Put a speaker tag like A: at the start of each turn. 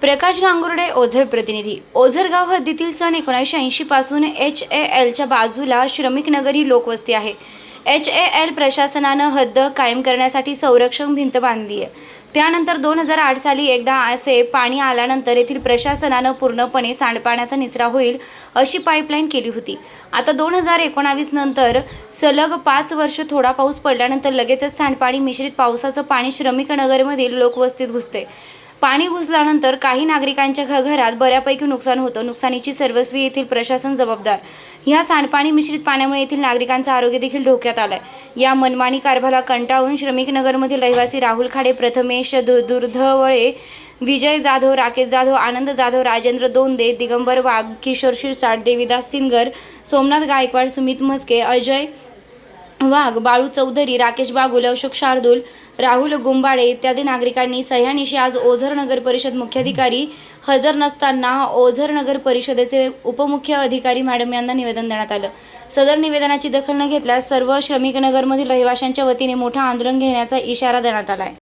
A: प्रकाश गांगुर्डे ओझर प्रतिनिधी. ओझरगाव हद्दीतील सन एकोणीसशे ऐंशी पासून एच ए एलच्या बाजूला श्रमिक नगर ही लोकवस्ती आहे. एच ए एल प्रशासनानं हद्द कायम करण्यासाठी संरक्षण भिंत बांधली आहे त्यानंतर दोन हजार आठ साली एकदा असे पाणी आल्यानंतर येथील प्रशासनानं पूर्णपणे सांडपाण्याचा निचरा होईल अशी पाईपलाईन केली होती. आता दोन हजार एकोणावीस नंतर सलग पाच वर्ष थोडा पाऊस पडल्यानंतर लगेचच सांडपाणी मिश्रित पावसाचं पाणी श्रमिक नगरमधील लोकवस्तीत घुसते पाणी घुसल्यानंतर काही नागरिकांच्या घ- घरात बऱ्यापैकी नुकसान होतं. नुकसानीची सर्वस्वी येथील प्रशासन जबाबदार. ह्या सांडपाणी मिश्रित पाण्यामुळे येथील नागरिकांचं आरोग्य देखील धोक्यात आलंय. या मनमानी कारभाराला कंटाळून श्रमिक नगरमधील रहिवासी राहुल खाडे प्रथमेश दु- दुर्धवळे विजय जाधव राकेश जाधव आनंद जाधव राजेंद्र दोंदे दिगंबर वाघ किशोर शिरसाट देवीदास सिनगर सोमनाथ गायकवाड सुमित म्हस्के अजय वाघ बाळू चौधरी राकेश बागुल अशोक शार्दूल राहुल गुंबाडे इत्यादी नागरिकांनी सह्यानिशी आज ओझर नगर परिषद मुख्याधिकारी हजर नसताना ओझर नगर परिषदेचे उपमुख्य अधिकारी मॅडम यांना निवेदन देण्यात आलं. सदर निवेदनाची दखल न घेतल्यास सर्व श्रमिक नगरमधील रहिवाशांच्या वतीने मोठं आंदोलन घेण्याचा इशारा देण्यात आला आहे